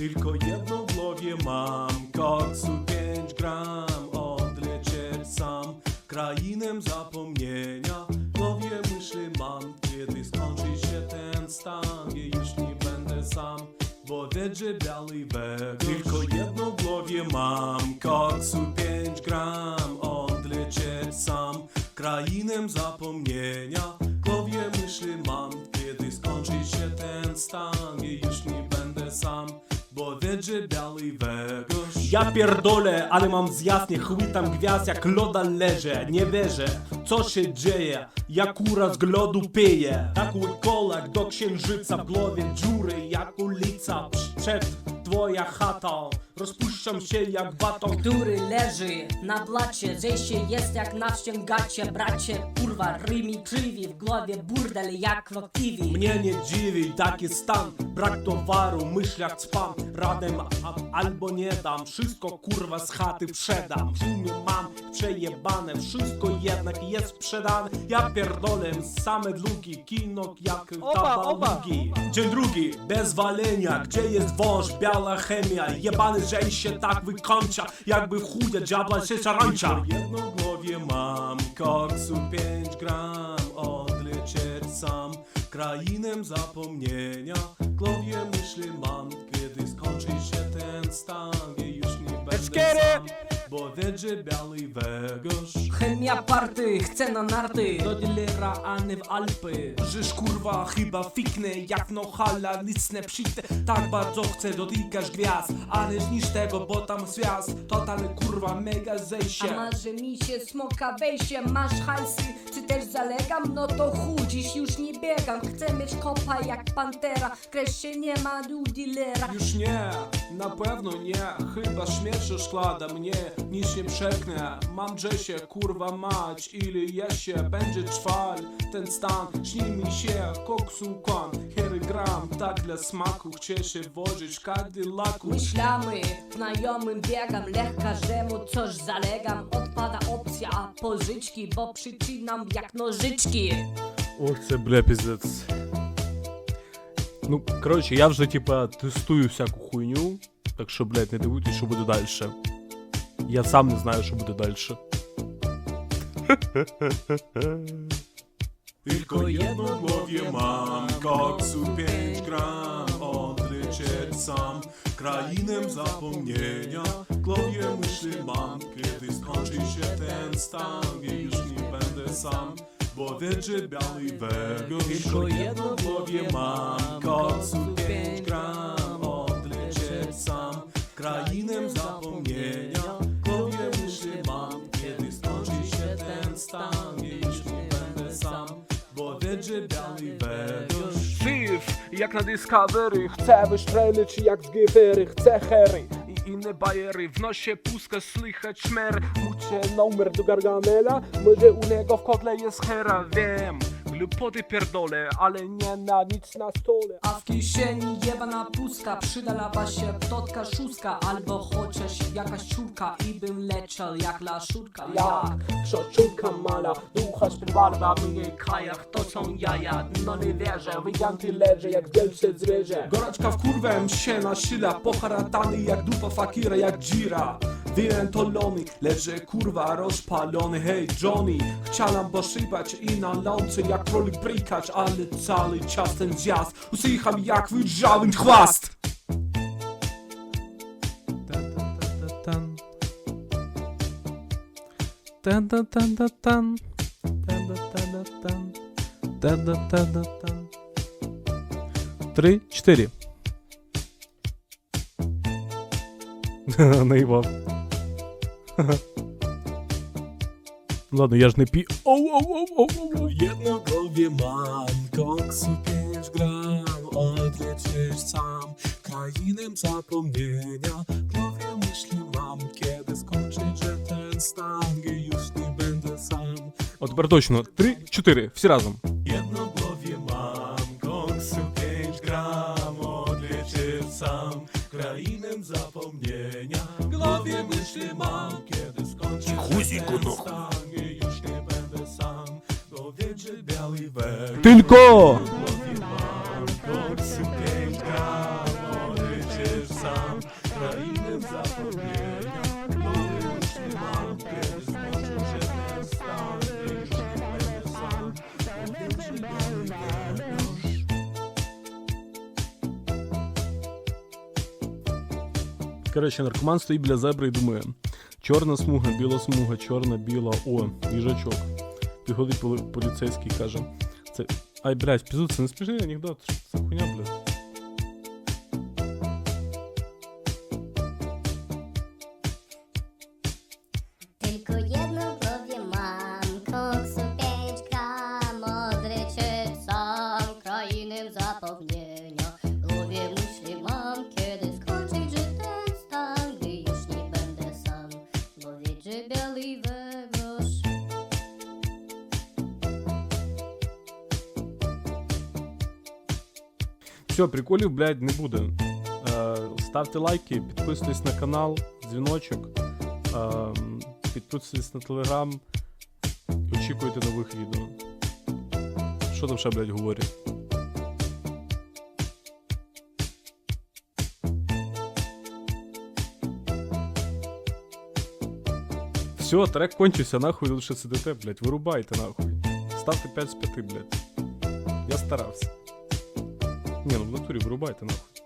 Tylko jedno w głowie mam. Koksu 5 gram Odlecieć sam. Krainem zapomnienia W głowie myśli mam. Kiedy skończy się ten stan Ja już nie będę sam Bo wiedzie biały wego Tylko jedno w głowie mam. Koksu 5 gram Odlecieć sam. Krainem zapomnienia Biały Ja pierdolę, ale mam zjazd chwytam gwiazd jak loda leżę Nie wierzę, co się dzieje Ja kura z głodu piję. Tak kolak do księżyca W głowie dziury jak ulica Przed twoja chata Rozpuszczam się jak baton. Który leży na blacie Zejście jest jak na ściągacie Bracie, kurwa, rymi krzywi W głowie burdel jak w aktywi Mnie nie dziwi taki stan Brak towaru, myślach spam Radem a, albo nie dam Wszystko kurwa z chaty przedam. W sumie mam przejebane Wszystko jednak jest sprzedane. Ja pierdolę same długi Kino jak kawalugi Dzień drugi, bez walenia Gdzie jest wąż, biała chemia Jebany żeń się tak wykończa Jakby w chudzie diabla się szarańcza Jedno w głowie mam Koksu 5 gram Odlecieć sam Krainem zapomnienia głowie myśli mam Bo wiedzie biały wegosz Chemia party, chce na narty. Do dealera, a nie w Alpy. Żyż kurwa chyba fiknę jak no hala licne przyjdę Tak bardzo chcę dotykać gwiazd Ale niż tego, bo tam zwiast. Totalny kurwa mega A zejście marzy mi się smoka wejście Masz hajsy, czy też zalegam? No to chuj, dziś już nie biegam. Chcę mieć kopa jak pantera. Kreś się nie ma du dealera Już nie, na pewno nie. Chyba śmierć szklada mnie Nic nie przeknę Mam Jessie, kurwa mać Ile jesie, będzie trwał Ten stan, śni mi się Koksu kon, hery gram Tak dla smaku chcę się wożyć Cadillacu Myślamy, znajomym biegam Lech każdemu coś zalegam Odpada opcja pożyczki Bo przycinam jak nożyczki Ох, це бля пиздец. Ну, коротше, я вже типа тестую всяку хуйню, так що, блядь, не дивуйтесь, що буде далі. Я сам не знаю, що буде далі. Tylko jedno w głowie mam Koksu 5 gram Odlecieć sam Krainem zapomnienia W głowie myśli mam Kiedy skończy się ten stan Ja już nie będę sam Bo wiedzie biały wegosz Tylko jedno w głowie mam Koksu 5 gram Odlecieć sam Krainem zapomnienia jak na Discovery, chcę wystrzelić jak z giwery, chcę hery i inne bajery, w nosie puska słychać szmer, mucie numer do Gargamela, może u niego w kodle jest hera, wiem, glupoty pierdolę, ale nie na nic na stole. A w kieszeni jebana pustka Przydała się totka szóstka Albo chociaż jakaś czurka I bym leciał jak laszurka Ja, przoczulka mala, ducha śpiewarna w jej krajach, to są jaja, no nie wierzę, wyjanty leży jak wielce zwierzę. Goraczka w kurwę się nasila Poharatany jak dupa fakira jak dzira Wyentolony, leży kurwa rozpalony Hej Johnny, chciałam posypać i na lące jak królik prikać Ale cały czas ten zjazd usycham jak wyżały chwast Tan tan tan tan tan. Tan tan tan tan. Tan tan tan tan tan. Три, чотири. Наїбав. Ладно, я ж не пі. Оу, оу, оу, оу, оу. Jedno w głowie mam, koksu 5 gram Odlecieć sam, krainem zapomnienia W głowie myśli mam, kiedy skończyć, że ten stan Ja już nie będę sam О, тепер точно. Три, чотири. Всі разом. Jedno w głowie mam, koksu 5 gram Odlecieć sam, krainem zapomnienia W głowie myśli mam, kiedy skończyć, że ten stan Ja już nie będę sam, bo wiedzie biały wek Tylko! 5 gram, Коротше, наркоман стоїть біля зебри і думає: чорна смуга, біла смуга, чорна, біла, о, їжачок. Підходить поліцейський і каже: це. Ай, блядь, пізу, це не смішний анекдот, це хуйня, блядь. Все, приколів, блядь, не буде. Е, ставте лайки, підписуйтесь на канал, дзвіночок, е, підписуйтесь на телеграм. Очікуйте нових відео. Що там ще, блядь, говорять? Все, трек кончився, нахуй лучше сидите, блядь, вирубайте нахуй. Ставте 5 з 5, блядь. Я старався. Не, ну в натурі вирубайте нахуй.